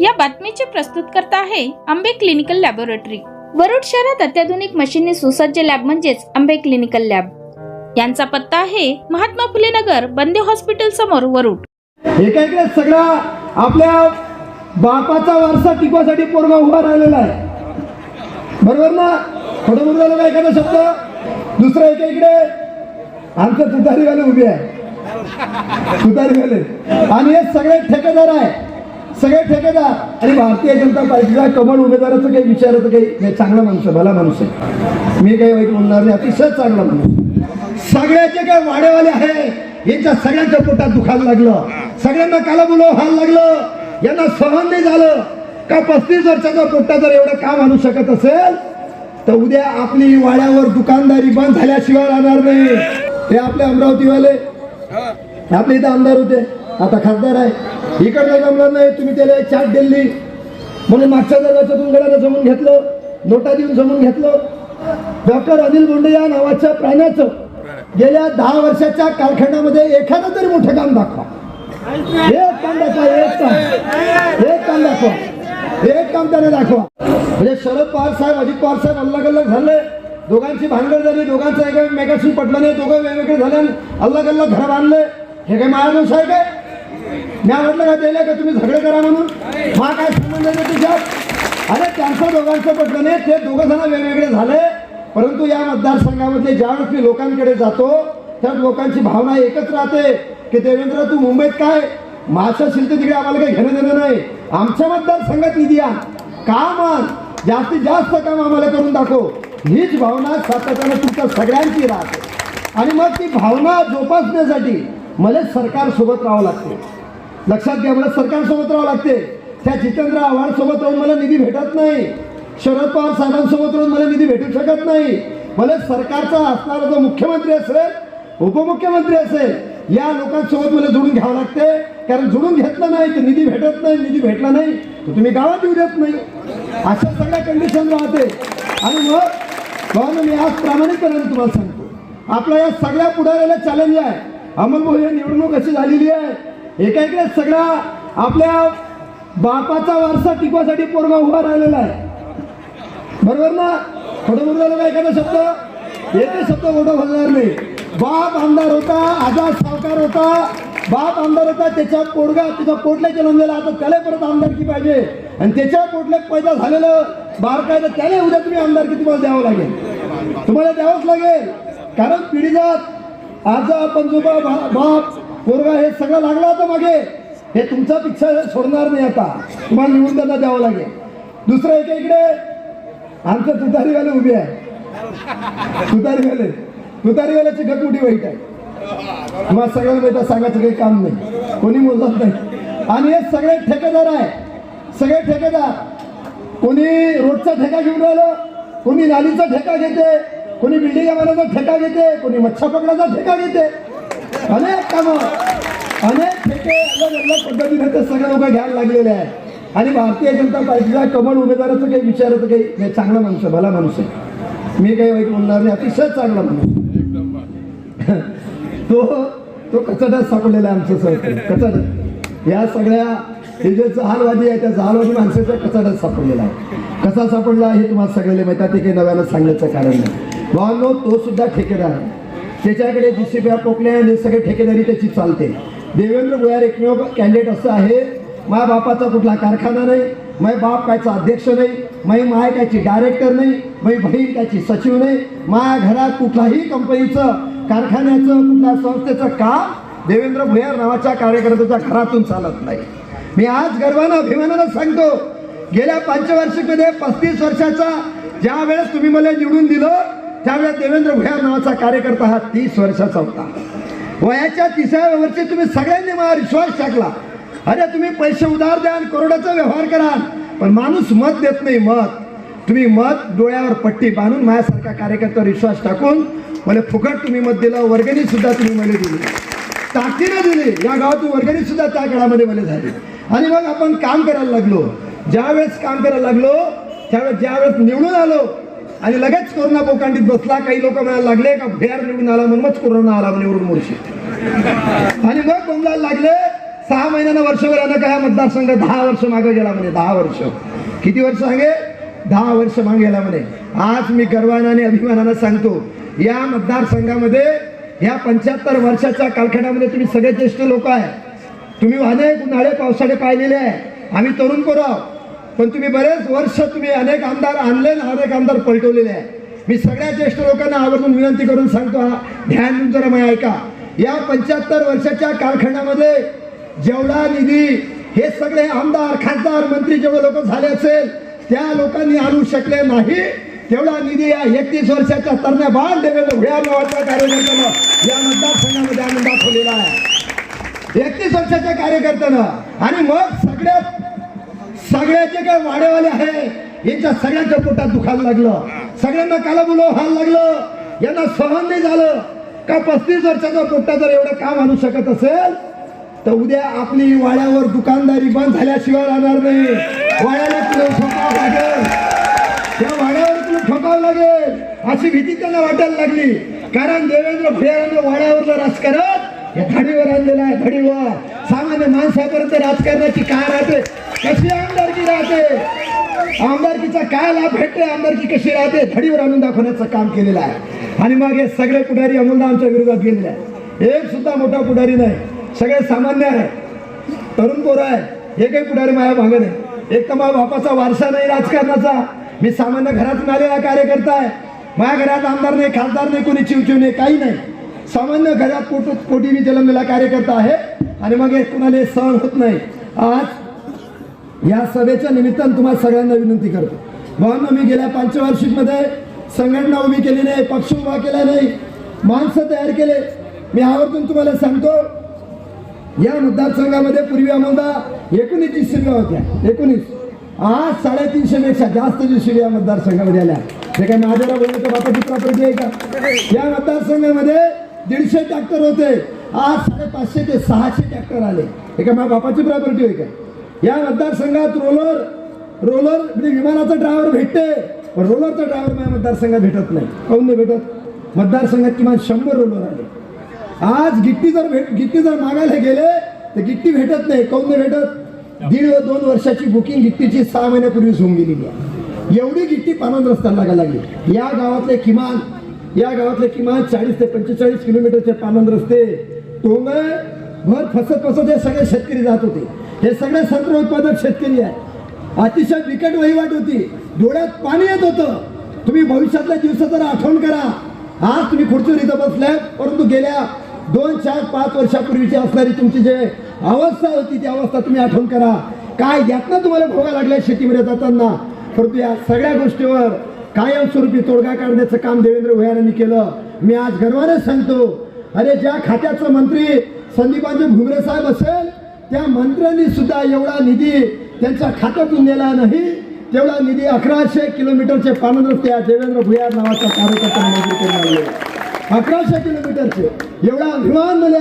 या बातमीचे प्रस्तुतकर्ता आहे आंबे क्लिनिकल लॅबोरेटरी. वरुड शहरात अत्याधुनिक मशीनने सुसज्ज लॅब म्हणजेच आंबे क्लिनिकल लॅब. यांचा पत्ता आहे महात्मा फुले नगर बंदे हॉस्पिटल समोर वरुड. एका इकडे सगळा आपल्या बापाचा वारसा टिकवासाठी पोरगा उभा राहिलेला आहे. बरोबर ना? थोडं मुलगा का एखादा शब्द? दुसरा एका इकडे आमचं तुतारीवाले उभे आहे. तुतारीवाले. आणि हे सगळे ठेकेदार आहे. सगळे ठेकेदार. आणि भारतीय जनता पार्टीला कमळ उमेदवाराचं काही विचाराचं काही चांगला माणूस आहे भला माणूस आहे. मी काही वाईट बोलणार नाही अतिशय चांगला माणूस सगळ्याचे काय वाडेवाले आहे? यांच्या सगळ्यांच्या पोटात दुखायला लागलं. सगळ्यांना काला बोलव व्हायला लागलं. यांना सहन नाही झालं. का पस्तीस वर्षाचा पोट्टा जर एवढं काम आणू शकत असेल तर उद्या आपली वाड्यावर दुकानदारी बंद झाल्याशिवाय राहणार नाही. हे आपले अमरावतीवाले. आपले इथं आमदार होते. आता खासदार आहे. इकडलं जमलं नाही तुम्ही त्याला एक चाट दिली. म्हणून मागच्या दरवाजातून गडाला जमून घेतलं. नोटा देऊन जमून घेतलं. डॉक्टर अनिल बोंडे या नावाच्या प्राण्याचं गेल्या दहा वर्षाच्या कालखंडामध्ये एखादं तरी मोठं काम दाखवा. एक काम दाखवा एक काम. एक काम दाखवा. एक काम त्याने दाखवा. म्हणजे शरद पवार साहेब अजित पवार साहेब अलग अलग झाले. दोघांची भानगड झाली. दोघांचं एकमेकाशी पटलं नाही. दोघं वेगवेगळे झाले अलग अलग घर बांधले. हे काय मायानुस आहे? काय मी म्हटलं का त्याला का तुम्ही झगडे करा म्हणून? हा काय संबंध आहे तुझ्यात? अरे त्यांचं दोघांचं पटलं नाही. ते दोघं जण वेगवेगळे झाले. परंतु या मतदारसंघामध्ये ज्यावेळेस मी लोकांकडे जातो त्या लोकांची भावना एकच राहते की देवेंद्र तू मुंबईत काय? माशा शिलते तिकडे आम्हाला काही घेणं देणं नाही. आमच्या मतदारसंघात निधी आण. काम आण. जास्तीत जास्त काम आम्हाला करून दाखव. हीच भावना सातत्यानं तुमच्या सगळ्यांची राहते. आणि मग ती भावना जोपासण्यासाठी मला सरकारसोबत राहावं लागते. लक्षात घ्या मला सरकारसोबत राहावं लागते. त्या जितेंद्र आव्हाड सोबत राहून मला निधी भेटत नाही. शरद पवार साहेबांसोबत राहून मला निधी भेटू शकत नाही. मला सरकारचा असणारा जो मुख्यमंत्री असेल उपमुख्यमंत्री असेल या लोकांसोबत मला जोडून घ्यावं लागते. कारण जोडून घेतलं नाही तर निधी भेटत नाही निधी भेटला नाही तर तुम्ही गावात येऊ देत नाही. अशा सगळ्या कंडिशन राहते. आणि मग भावानं मी आज प्रामाणिकपणे तुम्हाला सांगतो. आपल्या या सगळ्या पुढाऱ्याला चॅलेंज आहे. अमोल ही निवडणूक अशी झालेली आहे. एका इकडे सगळा आपल्या बापाचा वारसा टिकवासाठी पोरगा उभा राहिलेला आहे. बरोबर ना? थोडं मुलगा का एखादा शब्द? एकच शब्द मोठं बोलणार नाही. बाप आमदार होता आजाद सावकार होता. बाप आमदार होता त्याच्या पोरगा त्याच्या पोटल्या जन्मलेला आता त्याला परत आमदारकी पाहिजे. आणि त्याच्या पोटल्या पैदा झालेलं बारकाय तर त्याला उद्या तुम्ही आमदारकी तुम्हाला द्यावं लागेल. तुम्हाला द्यावंच लागेल. कारण पिढीजात आजा पंजोबा बाप पोरगा हे सगळं लागलं आता मागे. हे तुमचा पिक्चर सोडणार नाही आता. तुम्हाला निवडून त्यांना द्यावं लागेल. दुसरं एका इकडे. आमचं तुतारीवाले उभे आहे. तुतारीवाले. तुतारीवाल्याची गट मोठी वाईट आहे. तुम्हाला सगळ्यांना माहिती सांगायचं काही काम नाही. कोणी मोजत नाही. आणि हे सगळे ठेकेदार आहे. सगळे ठेकेदार. कोणी रोडचा ठेका घेऊन राहिलं कोणी नालीचा ठेका घेते कोणी बिल्डिंग बांधण्याचा ठेका घेते कोणी मच्छा पकडाचा ठेका घेते. अनेक कामं अनेक ठेके अलग अलग पद्धतीने ते सगळे लोक घ्यायला लागलेले आहेत. आणि भारतीय जनता पार्टीचा कमळ उमेदवाराचं काही विचाराचं काही चांगला माणूस आहे भला माणूस आहे. मी काही वाईट बोलणार नाही अतिशय चांगला माणूस तो तो कचडाच सापडलेला आहे आमचं सर कचड या सगळ्या हे जे जहालवादी आहे त्या जहालवादी माणसाच्या कचडाच सापडलेला आहे. कसा सापडला हे तुम्हाला सगळ्याला माहिती आहे, ते काही नव्यानं सांगण्याचं कारण नाही. भावांनो तो सुद्धा ठेकेदार आहे. त्याच्याकडे जी सी पी पोकले आणि सगळे ठेकेदारी त्याची चालते. देवेंद्र भुयार एकमेव कॅन्डिडेट असं आहे. माझ्या बापाचा कुठला कारखाना नाही मै बाप कायचा अध्यक्ष नाही मै माय कायची डायरेक्टर नाही मै बहीण कायची सचिव नाही माझ्या घरात कुठलाही कंपनीचं कारखान्याचं कुठल्या संस्थेचं काम देवेंद्र भुयार नावाच्या कार्यकर्त्याच्या घरातून चालत नाही. मी आज गर्वानं अभिमानानं सांगतो गेल्या पंचवार्षिकमध्ये पस्तीस वर्षाचा ज्या वेळेस तुम्ही मला निवडून दिलं त्यावेळेस देवेंद्र भुयार नावाचा कार्यकर्ता हा तीस वर्षाचा होता. वयाच्या तिसऱ्या वर्षी तुम्ही सगळ्यांनी मला विश्वास टाकला. अरे तुम्ही पैसे उधार द्या आणि करोडाचा व्यवहार करा. पण माणूस मत देत नाही मत. तुम्ही मत डोळ्यावर पट्टी बांधून माझ्यासारख्या कार्यकर्त्यावर विश्वास टाकून मला फुकट तुम्ही मत दिलं वर्गणी सुद्धा तुम्ही मला दिली. ताकदीनं दिली. या गावातून वर्गणी सुद्धा त्या काळामध्ये मला झाली. आणि मग आपण काम करायला लागलो. ज्यावेळेस काम करायला लागलो त्यावेळेस ज्यावेळेस निवडून आलो आणि लगेच कोरोना कोकांडीत बसला. काही लोक म्हणायला लागले का भेर निवडून आला म्हणूनच कोरोना आला निवडून मोर्शी आणि मग बोंबलायला लागले सहा महिन्यानं वर्षभरानं काय मतदारसंघ दहा वर्ष मागे गेला म्हणे दहा वर्ष. किती वर्ष मागे दहा वर्ष मागे गेला म्हणे. आज मी गर्वानं आणि अभिमानानं सांगतो या मतदारसंघामध्ये या पंच्याहत्तर वर्षाच्या कालखंडामध्ये तुम्ही सगळे ज्येष्ठ लोक आहे. तुम्ही अनेक उन्हाळे पावसाळे पाहिलेले आहे. आम्ही तरुण पोरं आहोत. पण तुम्ही बरेच वर्ष तुम्ही अनेक आमदार आणले आणि अनेक आमदार पलटवलेले आहे. मी सगळ्या ज्येष्ठ लोकांना आवर्जून विनंती करून सांगतो हा. ध्यान देऊन जरा मी ऐका. या पंच्याहत्तर वर्षाच्या कालखंडामध्ये जेवढा निधी हे सगळे आमदार खासदार मंत्री जेवढे लोक झाले असेल त्या लोकांनी आणू शकले नाही. तेवढा निधी या एकतीस वर्षाच्या तरण्या बाळ देवेंद्र भुया नावाच्या कार्यकर्त्यानं या मतदारसंघामध्ये आणून दाखवलेला आहे. एकतीस वर्षाच्या कार्यकर्त्यानं. आणि मग सगळ्यात सगळ्याचे काय वाडेवाले आहे? यांच्या सगळ्यांच्या पोटात दुखायला लागलं. सगळ्यांना कालाबुलो व्हायला लागलं. यांना सहन नाही झालं. का पस्तीस वर्षाचा पोट्टा जर एवढं काम आणू शकत असेल तर उद्या आपली वाड्यावर दुकानदारी बंद झाल्याशिवाय राहणार नाही. वाड्याला तुला ठोकावं लागेल? त्या वाड्यावर तुला ठोकावं लागेल? अशी भीती त्यांना वाटायला लागली. कारण देवेंद्र फडणवीस वाड्यावरलं राजकारण हे धडीवर आणलेलं आहे धडीवर. सामान्य माणसापर्यंत राजकारणाची काय राहते? कशी आमदारकी राहते? आमदारकीचा काय लाभ भेटते आमदारकी कशी राहते? धडीवर आणून दाखवण्याचं काम केलेलं आहे. आणि मग हे सगळे पुढारी अमोलदा आमच्या विरोधात गेलेले आहे एक सुद्धा मोठा पुढारी नाही. सगळे सामान्य आहे तरुण पोरं आहे हे काही पुढारी माझ्या मागं नाही. एक तर माझ्या बापाचा वारसा नाही राजकारणाचा. मी सामान्य घरातून आलेला कार्यकर्ता आहे. माझ्या घरात आमदार नाही खासदार नाही कोणी चिवचिव नाही काही नाही. सामान्य घरात पोट पोटी मी जन्मलेला कार्यकर्ता आहे. आणि मग हे कुणाला सहन होत नाही. आज या सभेच्या निमित्तानं तुम्हाला सगळ्यांना विनंती करतो. भावांना मी गेल्या पंचवार्षिकमध्ये संघटना उभी केली नाही पक्ष उभा केला नाही माणसं तयार केले. मी आवर्जून तुम्हाला सांगतो या मतदारसंघामध्ये पूर्वी आम्हाला एकोणीस शिबिया होत्या. एकोणीस. आज साडेतीनशे पेक्षा जास्त जी शिबिया मतदारसंघामध्ये आल्या. ते काय माझ्याला बोलले तर बापाची प्रॉपर्टी आहे का? या मतदारसंघामध्ये दीडशे ट्रॅक्टर होते. आज साडेपाचशे ते सहाशे ट्रॅक्टर आले. हे काय माझ्या बापाची प्रॉपर्टी आहे का? या मतदारसंघात रोलर रोलर म्हणजे विमानाचा ड्रायव्हर भेटते पण रोलरचा ड्रायव्हर माझ्या मतदारसंघात भेटत नाही. काऊन नाही भेटत? मतदारसंघात किमान शंभर रोलर आले. आज गिट्टी जर भेट गिट्टी जर मागायला गेले तर गिट्टी भेटत नाही. काऊन नाही भेटत? दीड व दोन वर्षाची बुकिंग गिट्टीची सहा महिन्यापूर्वीच होऊन गेलेली आहे. एवढी गिट्टी पानंद रस्त्याला लागायला लागली. या गावातले किमान या गावातले किमान चाळीस ते पंचेचाळीस किलोमीटरचे पानंद रस्ते टोंगळे भर फसत फसत हे सगळे शेतकरी जात होते. हे सगळे संत्र उत्पादक शेतकरी आहे. अतिशय बिकट वहिवाट होती. डोळ्यात पाणी येत होतं. तुम्ही भविष्यातल्या दिवसात जर आठवण करा. आज तुम्ही खुर्चीवर इथं बसलाय परंतु गेल्या दोन चार पाच वर्षापूर्वीची असणारी तुमची जे अवस्था होती ती अवस्था तुम्ही आठवण करा. काय यातनं तुम्हाला भोगा लागल्या शेतीमध्ये जाताना? परंतु या सगळ्या गोष्टीवर कायमस्वरूपी तोडगा काढण्याचं काम देवेंद्र भुयारांनी केलं. मी आज गर्वाने सांगतो अरे ज्या खात्याचं मंत्री संदीपांचे भुमरे साहेब असेल त्या मंत्र्यांनी सुद्धा एवढा निधी त्यांच्या खात्यातून नेला नाही. तेवढा निधी अकराशे किलोमीटरचे पालन रस्ते या देवेंद्र भुयार नावाचा कार्यकर्ता मंत्री करून अकराशे किलोमीटरचे. एवढा अभिमान मला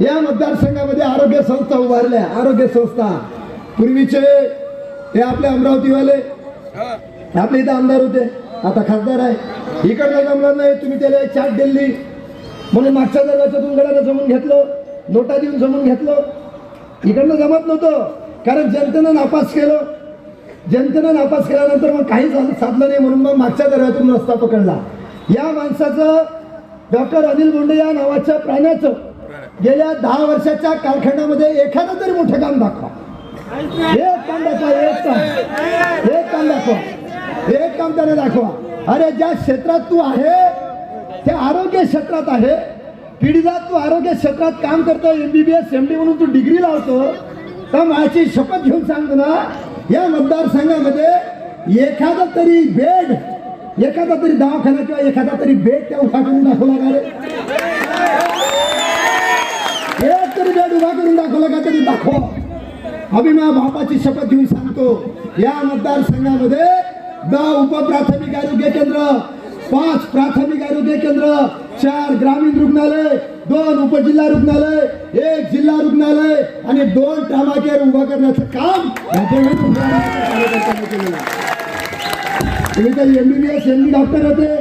या मतदारसंघामध्ये आरोग्य संस्था उभारल्या. आरोग्य संस्था. पूर्वीचे हे आपले अमरावतीवाले. आपले इथं आमदार होते. आता खासदार आहे. इकडनं जमलं नाही. तुम्ही त्याला एक चाट दिली. म्हणून मागच्या दरवाजातून गडाला जमून घेतलं. नोटा देऊन जमून घेतलं. इकडनं जमत नव्हतं. कारण जनतेनं नापास केलं. जनतेनं नापास केल्यानंतर मग काही झालं साधलं नाही म्हणून मग मागच्या दर्यातून रस्ता पकडला. या माणसाचं डॉक्टर अनिल बोंडे या नावाच्या प्राण्याचं गेल्या दहा वर्षाच्या कारखान्यामध्ये एखादं तरी मोठं काम दाखवा. एक काम दाखवा एक काम. एक काम दाखवा. एक काम त्याने दाखवा. अरे ज्या क्षेत्रात तू आहे त्या आरोग्य क्षेत्रात आहे पिढीजात तू आरोग्य क्षेत्रात काम करतो एमबीबीएस एम डी म्हणून तू डिग्री लावतो. तर माझी शपथ घेऊन सांगतो ना या मतदारसंघामध्ये एखादा तरी बेड एखादा तरी दवाखाना किंवा एखादा तरी बेड त्या उभा करून दाखवला का रे. एक तरी बेड उभा करून दाखवला का तरी दाखवा. अभिमा बापाची शपथ घेऊन सांगतो या मतदारसंघामध्ये दहा उपप्राथमिक आरोग्य केंद्र पाच प्राथमिक आरोग्य केंद्र चार ग्रामीण रुग्णालय दोन उपजिल्हा रुग्णालय एक जिल्हा रुग्णालय आणि दोन ट्रामा केअर उभा करण्याचं काम तुम्ही तर एमबीबीएस एम डॉक्टर होते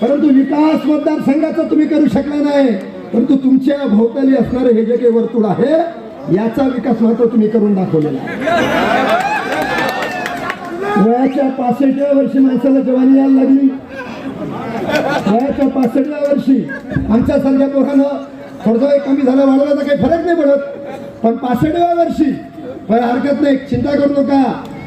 परंतु विकास मतदारसंघाचा तुम्ही करू शकला नाही. परंतु तुमच्या भोवताली असणारे हे जे काही वर्तुळ आहे याचा विकास मात्र तुम्ही करून दाखवलेला आहे. वयाच्या पासष्ट वर्षी माणसाला जवानी यायला लागली. वयाच्या पासष्टव्या वर्षी आमच्यासारख्या पोरानं थोडं एक कमी झालं वाढलं तर काही फरक नाही पडत. पण पासष्टव्या वर्षी काही हरकत नाही चिंता करू नका.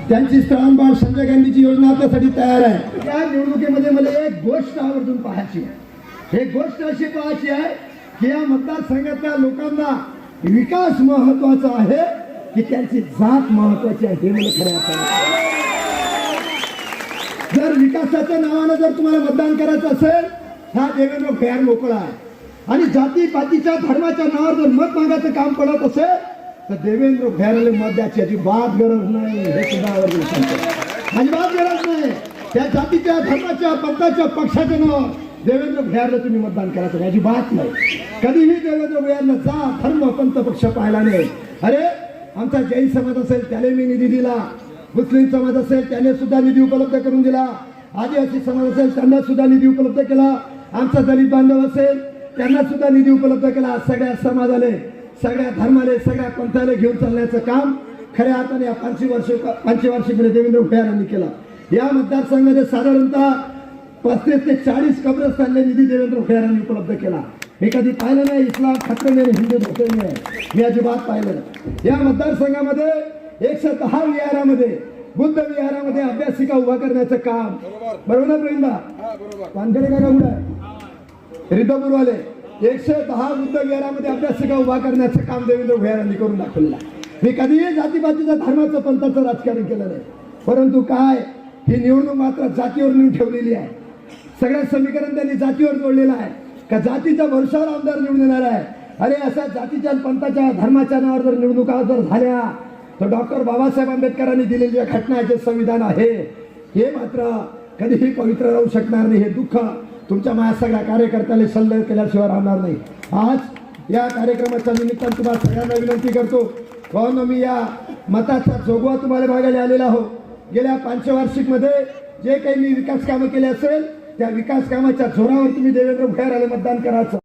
त्यांची स्थळांबाळ संजय गांधीची योजना आपल्यासाठी तयार आहे. या निवडणुकीमध्ये मला एक गोष्ट आवर्जून पाहायची आहे. एक गोष्ट अशी पाहायची आहे की या मतदारसंघातल्या लोकांना विकास महत्त्वाचा आहे की त्यांची जात महत्वाची आहे हे मला खरं विकासाच्या नावानं जर तुम्हाला मतदान करायचं असेल हा देवेंद्र फॅर मोकळा. आहे आणि जाती पातीच्या धर्माच्या नावावर जर मत मागायचं काम पडत असेल तर देवेंद्र फॅरला मत द्यायची अजिबात गरज नाही. हे सुद्धा आवर्जून सांगतो. अजिबात गरज नाही. त्या जातीच्या धर्माच्या पंथाच्या पक्षाच्या नावावर देवेंद्र भैयारला तुम्ही मतदान करायचं अजिबात नाही. कधीही देवेंद्र भैयारला जा धर्म पंथ पक्ष पाहिला नाही अरे आमचा जैन समाज असेल त्याने मी निधी दिला. मुस्लिम समाज असेल त्याने सुद्धा निधी उपलब्ध करून दिला. आदिवासी समाज असेल त्यांना सुद्धा निधी उपलब्ध केला. आमचा दलित बांधव असेल त्यांना सुद्धा निधी उपलब्ध केला. सगळ्या समाजाले सगळ्या धर्माले सगळ्या पंथाने घेऊन चालण्याचं काम खऱ्या अर्थाने या पंचवार्षिक पंचवार्षिकमध्ये देवेंद्र भैयारांनी केला. या मतदारसंघामध्ये साधारणतः पस्तीस ते चाळीस कब्रस्थानने निधी देवेंद्र भैयारांनी उपलब्ध केला. हे कधी पाहिलं नाही इस्लाम खतरने नाही हिंदू धोके मी अजिबात पाहिलं नाही. या मतदारसंघामध्ये एकशे दहा विहारामध्ये बुद्ध विहारामध्ये अभ्यासिका उभा करण्याचं काम. बरोबर ना प्रवीणदा पानखडे का कुठं रिद्धपूरवाले एकशे दहा बुद्ध विहारामध्ये अभ्यासिका उभा करण्याचं काम देवेंद्र भुयारांनी करून दाखवलेला मी कधीही जातीपातीचं धर्माचं पंथाचं राजकारण केलं नाही. परंतु काय ही निवडणूक मात्र जातीवर नेऊन ठेवलेली आहे. सगळं समीकरण त्यांनी जातीवर जोडलेलं आहे. का जातीच्या भरोशावर आमदार निवडून येणार आहे? अरे असा जातीच्या पंथाच्या धर्माच्या नावावर जर निवडणुका जर झाल्या तर डॉक्टर बाबासाहेब आंबेडकरांनी दिलेली घटना जे संविधान आहे. हे मात्र कधीही पवित्र राहू शकणार नाही. हे दुःख तुमच्या माझ्या सगळ्या कार्यकर्त्याला सल्ले केल्याशिवाय राहणार नाही. आज या कार्यक्रमाच्या निमित्तानं तुम्हाला सगळ्यांना विनंती करतो भावनो मी या मताचा जोगवा तुम्हाला मागायला आलेला आहो. गेल्या पाचशे वार्षिकमध्ये जे काही मी विकास कामं केले असेल त्या विकास कामाच्या जोरावर तुम्ही देवेंद्र भैयाराला मतदान करायचं.